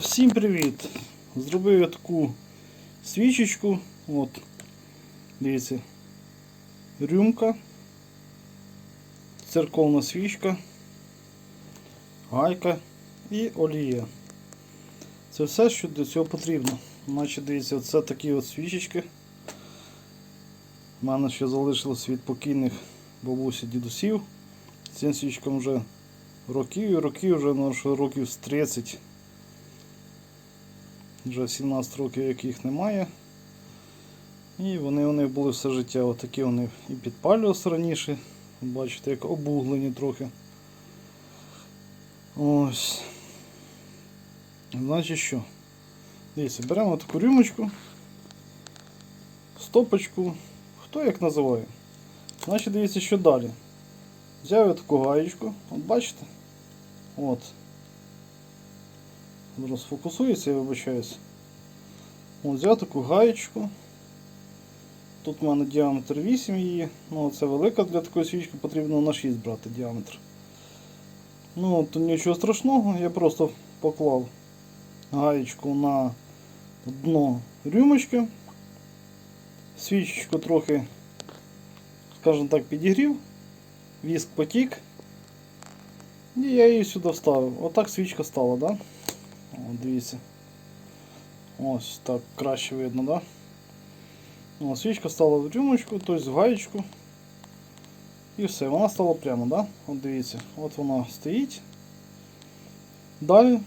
Всім привіт! Зробив я таку свічечку. От, дивіться, рюмка, церковна свічка, гайка і олія. Це все, що для цього потрібно. Значить, дивіться, це такі от свічечки. У мене ще залишилось від покійних бабусі дідусів. Цим свічкам вже років і років, вже ну, років з 30. Вже 17 років яких немає. І вони у них були все життя. Отакі вони і підпалювалися раніше. Бачите, як обуглені трохи. Ось. Значить що? Дивіться, беремо таку рюмочку, стопочку, хто як називає. Значить, дивіться, що далі. Взяв я таку гаєчку, от бачите? От. Зараз фокусується, я вибачаюсь. От, взяв таку гаєчку. Тут в мене діаметр 8 її. Ну, це велика для такої свічки, потрібно на 6 брати діаметр. Ну, то нічого страшного, я просто поклав гаєчку на дно рюмочки. Свічечку трохи, скажімо так, підігрів, віск потік. І я її сюди вставив. Отак свічка стала, да? О, дивіться. Ось так краще видно, да? О, свічка стала в рюмочку, тобто в гаєчку. І все, вона стала прямо, да? От дивіться, от вона стоїть. Далі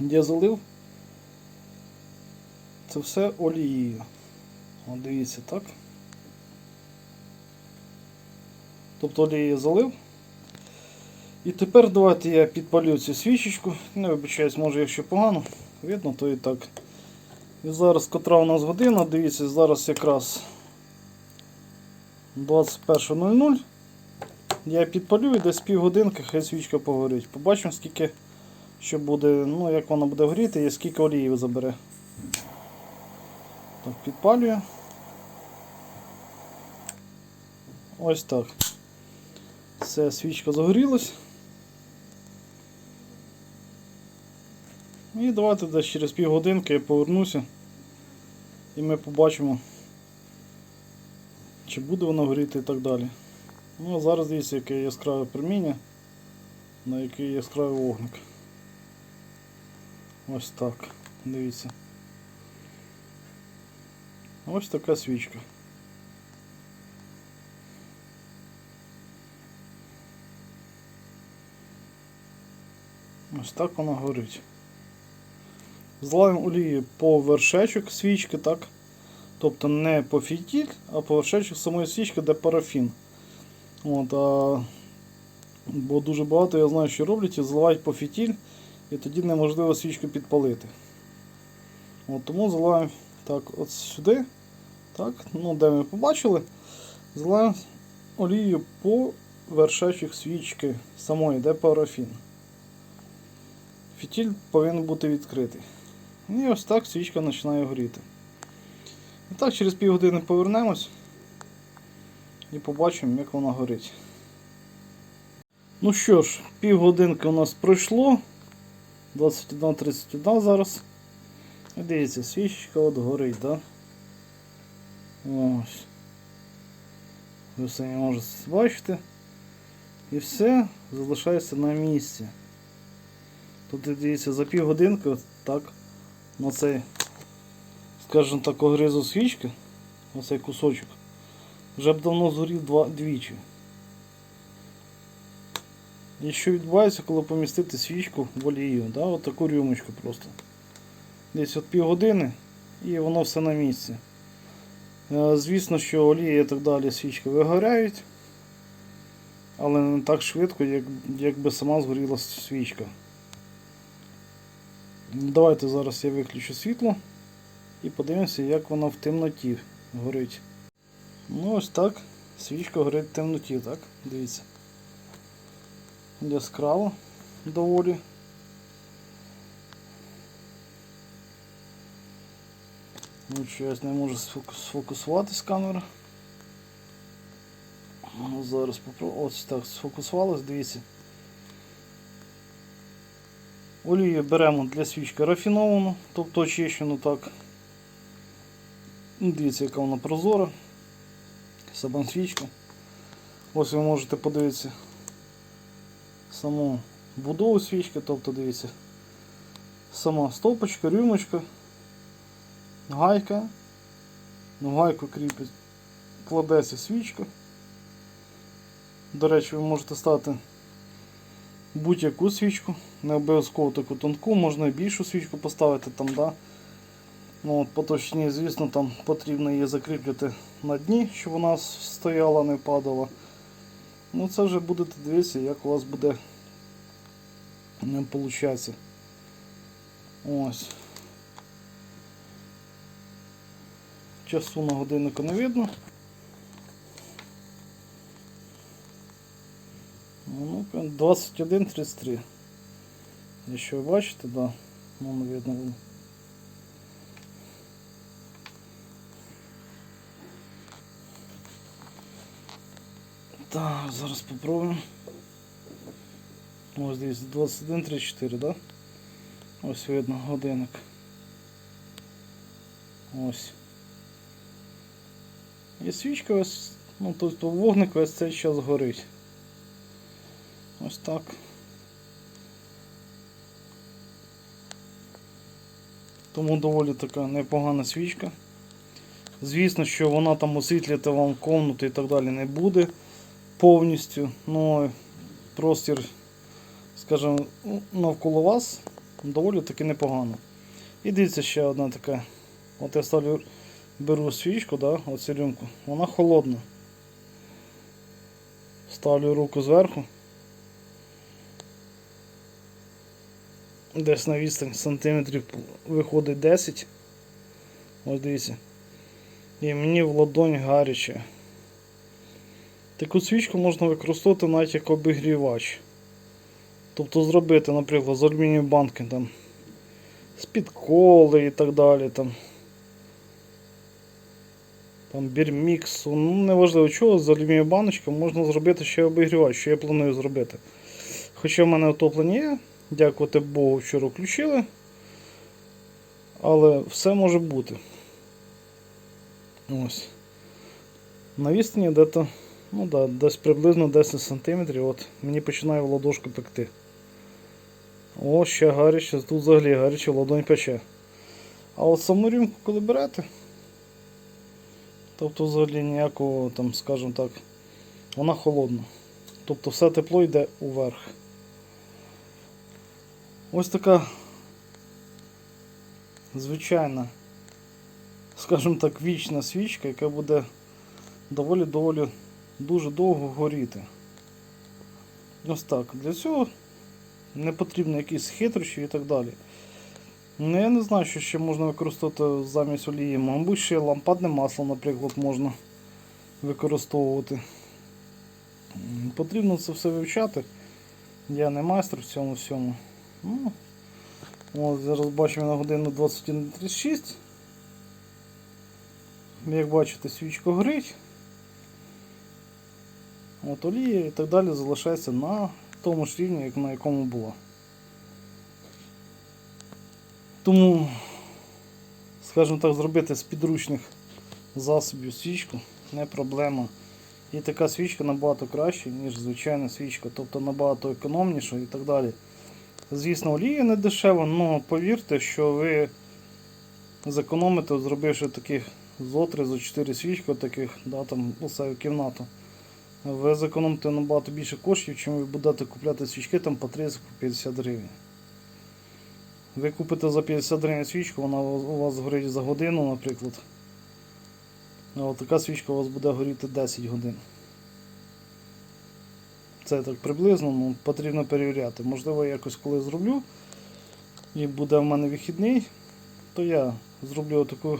я залив це все олією. От дивіться, так. Тобто олією залив. І тепер давайте я підпалю цю свічечку. Не вибачаюсь, може якщо погано, видно, то і так. І зараз котра у нас година, дивіться, зараз якраз 21.00. Я підпалю і десь півгодинки, хай свічка погорить. Побачимо, скільки що буде, ну як вона буде горіти і скільки олії забере. Так, підпалюю. Ось так. Все, свічка загорілась. І давайте десь через півгодинки я повернуся і ми побачимо, чи буде вона горіти і так далі. Ну а зараз дивіться, яке яскраве проміння, на який яскравий вогник. Ось так, дивіться. Ось така свічка. Ось так вона горить. Злаємо олію по вершечок свічки, так? Тобто не по фітіль, а по вершечок самої свічки, де парафін. От, а... Бо дуже багато я знаю, що роблять і заливають по фітіль, і тоді неможливо свічку підпалити. От, Тому заливаємо так, от сюди, так, ну, де ми побачили, заливаємо олію по вершечок свічки самої, де парафін. Фітіль повинен бути відкритий. І ось так свічка починає горіти. І так, через півгодини повернемось і побачимо, як вона горить. Ну що ж, півгодинки у нас пройшло. 21.31 зараз. І дивіться, свічечка от горить? Да? Ось. Ви самі можете бачити. І все залишається на місці. Тут дивіться, за півгодинки так на цей, скажімо так, огризу свічки, оцей кусочок, вже б давно згорів два, двічі. І що відбувається, коли помістити свічку в олію, да? от таку рюмочку просто. Десь от півгодини і воно все на місці. Е, Звісно, що олія і так далі свічки вигоряють, але не так швидко, як, як би сама згоріла свічка. Давайте зараз я виключу світло і подивимося, як вона в темноті горить. Ну ось так. Свічка горить в темноті, так? Дивіться. Яскраво доволі. Ну, щось не можу сфокусуватись камера. Ну, Зараз попробую. Ось так сфокусувалась, дивіться. Олію беремо для свічки рафіновану, тобто очищену так. Ну, Дивіться, яка вона прозора. Сама свічка. Ось ви можете подивитися саму будову свічки, тобто дивіться, сама стовпочка, рюмочка, гайка. На гайку кріпить, кладеться свічка. До речі, ви можете стати будь-яку свічку, не обов'язково таку тонку, можна і більшу свічку поставити там, да. Ну, от, поточні, звісно, там потрібно її закріплювати на дні, щоб вона стояла, не падала. Ну це вже будете дивитися, як у вас буде не виходить. Ось. Часу на годиннику не видно. Ну, 21.33. Якщо ви бачите, да, ну не видно. Так, зараз попробуємо. Ось дивіться, 21.34, да? Ось видно годинник. Ось. І свічка ось, ну тобто вогник весь цей час горить. Ось так. Тому доволі така непогана свічка. Звісно, що вона там освітлювати вам комнату і так далі не буде повністю. Ну простір, скажімо, навколо вас доволі таки непогано. І дивіться ще одна така. От я ставлю, беру свічку, да, оцю рюмку, вона холодна. Ставлю руку зверху. Десь на відстань сантиметрів виходить 10. Ось дивіться. І мені в ладонь гаряче. Таку свічку можна використовувати навіть як обігрівач. Тобто зробити, наприклад, з алюмінієвої банки там, з-під коли і так далі. Там, там бірміксу, ну неважливо чого, з алюмінієвої баночки можна зробити ще обігрівач, що я планую зробити. Хоча в мене отоплення є, дякувати Богу, вчора включили. Але все може бути. Ось. На відстані де-то Ну да, десь приблизно 10 см, от мені починає в ладошку пекти. О, ще гаряче, тут взагалі гаряче ладонь пече. А от саму рюмку, коли берете, тобто взагалі ніякого там, скажімо так, вона холодна. Тобто все тепло йде уверх. Ось така звичайна, скажімо так, вічна свічка, яка буде доволі-доволі дуже довго горіти. Ось так. Для цього не потрібно якісь хитрощі і так далі. Ну, я не знаю, що ще можна використовувати замість олії. Мабуть, ще лампадне масло, наприклад, можна використовувати. Потрібно це все вивчати. Я не майстер в цьому всьому. Ну, от, зараз бачимо на годину 21.36. Як бачите, свічка горить. От олія і так далі залишається на тому ж рівні, як на якому була. Тому, скажімо так, зробити з підручних засобів свічку не проблема. І така свічка набагато краще, ніж звичайна свічка, тобто набагато економніша і так далі. Звісно, олія не дешева, але повірте, що ви зекономите, зробивши таких зо 3 зо 4 свічки, таких, да, там, усе в кімнату ви зекономите набагато більше коштів, чим ви будете купляти свічки там по 30-50 гривень. Ви купите за 50 гривень свічку, вона у вас горить за годину, наприклад. А от така свічка у вас буде горіти 10 годин. Це так приблизно, ну, потрібно перевіряти. Можливо, я якось коли зроблю і буде в мене вихідний, то я зроблю таку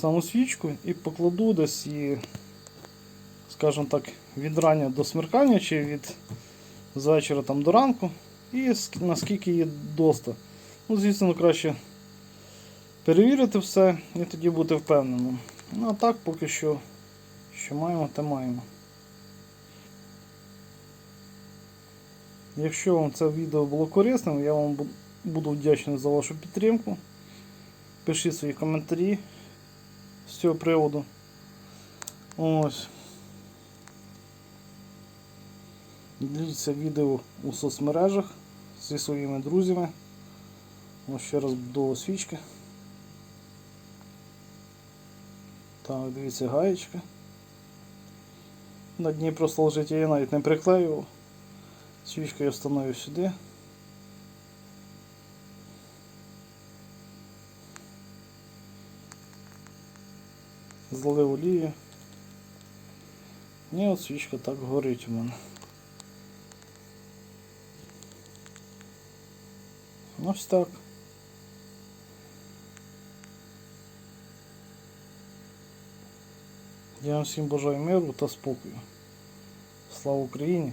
саму свічку і покладу десь і скажімо так, від рання до смеркання чи від з вечора там до ранку і наскільки її доста. Ну, звісно, краще перевірити все і тоді бути впевненим. Ну а так поки що, що маємо, те маємо. Якщо вам це відео було корисним, я вам буду вдячний за вашу підтримку. Пишіть свої коментарі з цього приводу. Ось. Діліться відео у соцмережах зі своїми друзями. Ось ще раз будова свічки. Так, дивіться гаєчка. На дні просто лежить, я навіть не приклеював. Свічку я встановлю сюди. Злив олію. І от свічка так горить у мене. Ось так. Я вам всім бажаю миру та спокою. Слава Україні!